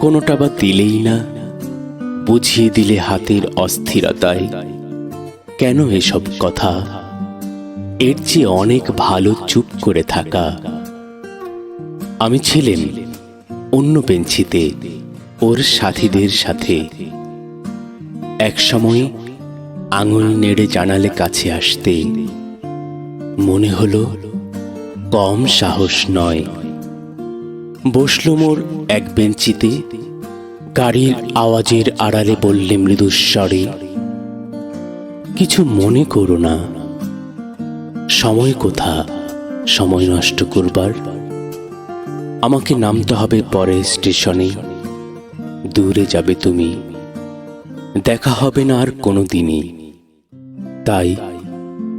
কোনোটা বা দিলেই না, বুঝিয়ে দিলে হাতের অস্থিরতায়। কেন এসব কথা? এর চেয়ে অনেক ভালো চুপ করে থাকা। আমি ছিলেন অন্য বেঞ্চিতে ওর সাথীদের সাথে। এক সময় আঙুল নেড়ে জানালে কাছে আসতে। মনে হলো, কম সাহস নয়। বসল মোর এক বেঞ্চিতে, গাড়ির আওয়াজের আড়ালে বললে মৃদুস্বরে, কিছু মনে করো না। সময় কোথা? সময় নষ্ট করবার। আমাকে নামতে হবে পরে স্টেশনে। দূরে যাবে তুমি। দেখা হবে না আর কোনো দিনই তাই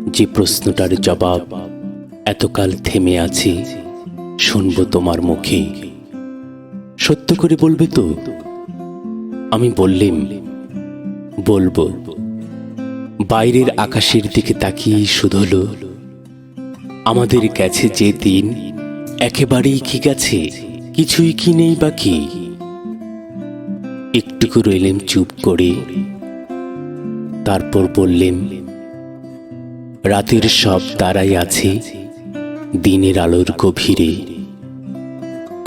যে প্রশ্নটার জবাব এতকাল থেমে আছে শুনব তোমার মুখে। সত্য করে বলবে তো? আমি বললেম, বলব, বাইরের আকাশের দিকে তাকিয়ে শুধলো, আমাদের গেছে যে দিন একেবারেই কি গেছে, কিছুই কি নেই বাকি একটুকু রইলেম চুপ করে, তারপর বললেম, রাতের সব তারাই আছে, দিনের আলোর গভীরে।